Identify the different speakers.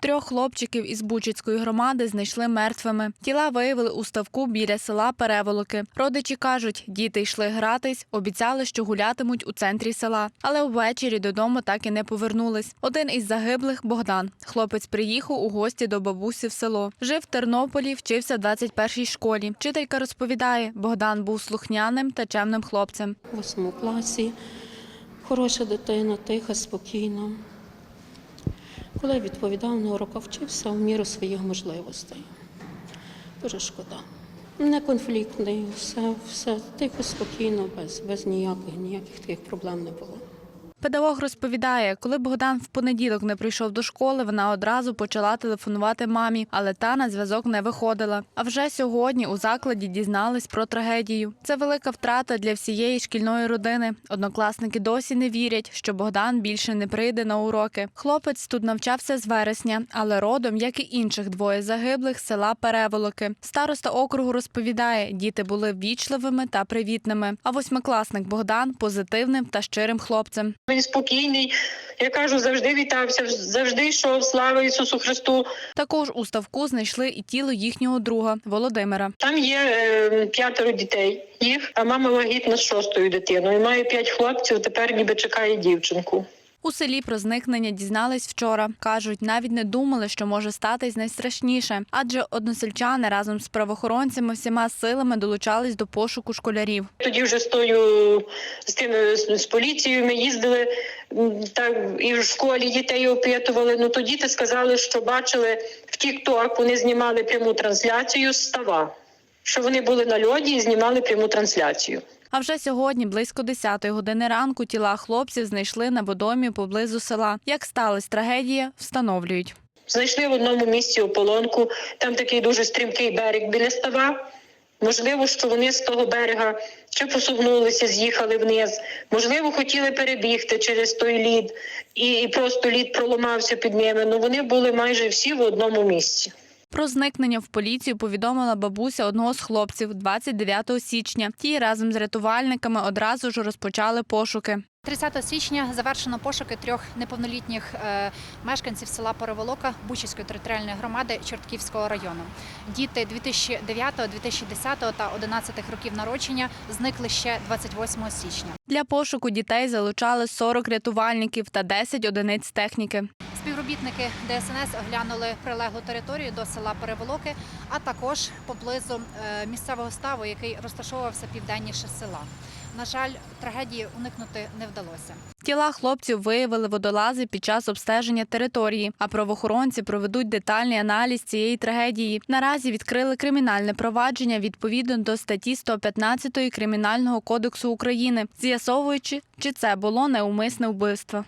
Speaker 1: Трьох хлопчиків із Бучицької громади знайшли мертвими. Тіла виявили у ставку біля села Переволоки. Родичі кажуть, діти йшли гратись, обіцяли, що гулятимуть у центрі села. Але ввечері додому так і не повернулись. Один із загиблих Богдан. Хлопець приїхав у гості до бабусі в село. Жив в Тернополі, вчився в 21-й школі. Вчителька розповідає, Богдан був слухняним та чемним хлопцем.
Speaker 2: У восьмому класі. Хороша дитина, тиха, спокійна. Коли відповідав на урока вчився в міру своїх можливостей. Дуже шкода. Не конфліктний, все, все тихо, спокійно, без, без ніяких, ніяких таких проблем не було.
Speaker 1: Педагог розповідає, коли Богдан в понеділок не прийшов до школи, вона одразу почала телефонувати мамі, але та на зв'язок не виходила. А вже сьогодні у закладі дізнались про трагедію. Це велика втрата для всієї шкільної родини. Однокласники досі не вірять, що Богдан більше не прийде на уроки. Хлопець тут навчався з вересня, але родом, як і інших двоє загиблих, села Переволоки. Староста округу розповідає, діти були ввічливими та привітними. А восьмикласник Богдан позитивним та щирим хлопцем.
Speaker 3: Він спокійний. Я кажу, завжди вітався, завжди йшов. Слава Ісусу Христу.
Speaker 1: Також у ставку знайшли і тіло їхнього друга Володимира.
Speaker 3: Там є е, п'ятеро дітей. Їх, а мама вагітна з шостою дитиною. Має п'ять хлопців. Тепер ніби чекає дівчинку.
Speaker 1: У селі про зникнення дізнались вчора. кажуть, навіть не думали, що може статись найстрашніше, адже односельчани разом з правоохоронцями всіма силами долучались до пошуку школярів.
Speaker 3: Тоді вже з тою з тим з, з поліцією ми їздили так і в школі дітей опитували. Ну то діти сказали, що бачили в Тік-Ток, вони знімали пряму трансляцію з става. Що вони були на льоді і знімали пряму трансляцію.
Speaker 1: А вже сьогодні, близько 10-ї години ранку, тіла хлопців знайшли на водомі поблизу села. Як сталася трагедія, встановлюють.
Speaker 3: Знайшли в одному місці ополонку, там такий дуже стрімкий берег біля става. Можливо, що вони з того берега чи посугнулися, з'їхали вниз. Можливо, хотіли перебігти через той лід, і, і просто лід проламався під ними. Ну вони були майже всі в одному місці.
Speaker 1: Про зникнення в поліцію повідомила бабуся одного з хлопців 29 січня. Ті разом з рятувальниками одразу ж розпочали пошуки.
Speaker 4: 30 січня завершено пошуки трьох неповнолітніх е, мешканців села Переволока Бучівської територіальної громади Чортківського району. Діти 2009, 2010 та 11 років народження зникли ще 28 січня.
Speaker 1: Для пошуку дітей залучали 40 рятувальників та 10 одиниць техніки.
Speaker 4: Співробітники ДСНС оглянули прилеглу територію до села Переволоки, а також поблизу е, місцевого ставу, який розташовувався південніше села. На жаль, трагедії уникнути не вдалося.
Speaker 1: Тіла хлопців виявили водолази під час обстеження території, а правоохоронці проведуть детальний аналіз цієї трагедії. Наразі відкрили кримінальне провадження відповідно до статті 115 Кримінального кодексу України, з'ясовуючи, чи це було неумисне вбивство.